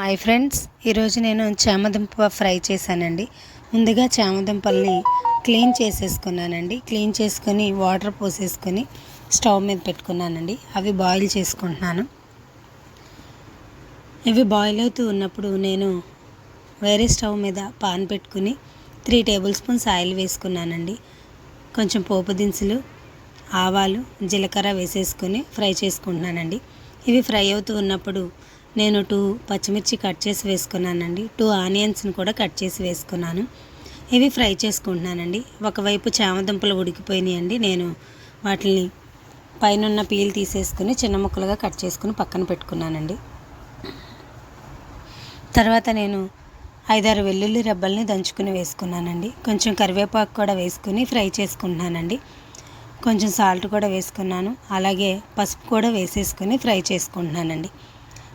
Hi friends ఈరోజు నేను చామదుంప fry చేశానండి. ముందుగా చామదుంపల్ని క్లీన్ చేసేసుకున్నానండి. క్లీన్ చేసుకొని వాటర్ పోసేసుకొని స్టవ్ మీద పెట్టుకున్నానండి. అవి బాయిల్ చేసుకుంటున్నాను. ఇవి బాయిల్ అవుతూ ఉన్నప్పుడు నేను వేరే స్టవ్ మీద పాన్ పెట్టుకుని త్రీ టేబుల్ స్పూన్స్ ఆయిల్ వేసుకున్నానండి. కొంచెం పోపు దినుసులు ఆవాలు జీలకర్ర వేసేసుకొని ఫ్రై చేసుకుంటున్నానండి. ఇవి ఫ్రై అవుతూ ఉన్నప్పుడు నేను టూ పచ్చిమిర్చి కట్ చేసి వేసుకున్నానండి. టూ ఆనియన్స్ని కూడా కట్ చేసి వేసుకున్నాను. ఇవి ఫ్రై చేసుకుంటున్నానండి. ఒకవైపు చామదుంపలు ఉడికిపోయినాయండి. నేను వాటిని పైనున్న పీల్ తీసేసుకుని చిన్న ముక్కలుగా కట్ చేసుకుని పక్కన పెట్టుకున్నానండి. తర్వాత నేను ఐదారు వెల్లుల్లి రెబ్బల్ని దంచుకుని వేసుకున్నానండి. కొంచెం కరివేపాకు కూడా వేసుకుని ఫ్రై చేసుకుంటున్నానండి. కొంచెం సాల్ట్ కూడా వేసుకున్నాను. అలాగే పసుపు కూడా వేసేసుకుని ఫ్రై చేసుకుంటున్నానండి.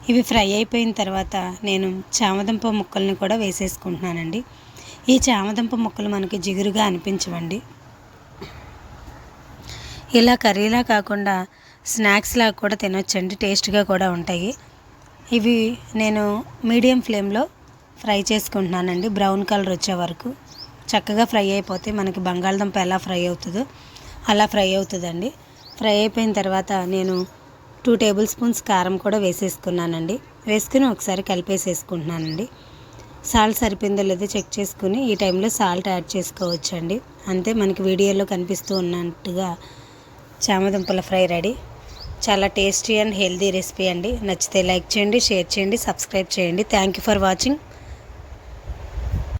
ఇవి ఫ్రై అయిపోయిన తర్వాత నేను చామదుంప ముక్కల్ని కూడా వేసేసుకుంటున్నానండి. ఈ చామదుంప ముక్కలు మనకి జిగురుగా అనిపించవండి. ఇలా కర్రీలా కాకుండా స్నాక్స్లా కూడా తినొచ్చండి టేస్ట్గా కూడా ఉంటాయి. ఇవి నేను మీడియం ఫ్లేమ్లో ఫ్రై చేసుకుంటున్నానండి బ్రౌన్ కలర్ వచ్చే వరకు. చక్కగా ఫ్రై అయిపోతే మనకి బంగాళదుంప ఎలా ఫ్రై అవుతుందో అలా ఫ్రై అవుతుందండి. ఫ్రై అయిపోయిన తర్వాత నేను టూ టేబుల్ స్పూన్స్ కారం కూడా వేసేసుకున్నానండి. వేసుకుని ఒకసారి కలిపేసేసుకుంటున్నానండి. సాల్ట్ సరిపోయిందో లేదో చెక్ చేసుకుని ఈ టైంలో సాల్ట్ యాడ్ చేసుకోవచ్చండి. అంతే మనకి వీడియోలో కనిపిస్తూ ఉన్నట్టుగా చామదుంపల ఫ్రై రెడీ. చాలా టేస్టీ అండ్ హెల్దీ రెసిపీ అండి. నచ్చితే లైక్ చేయండి షేర్ చేయండి సబ్స్క్రైబ్ చేయండి. Thank you for watching.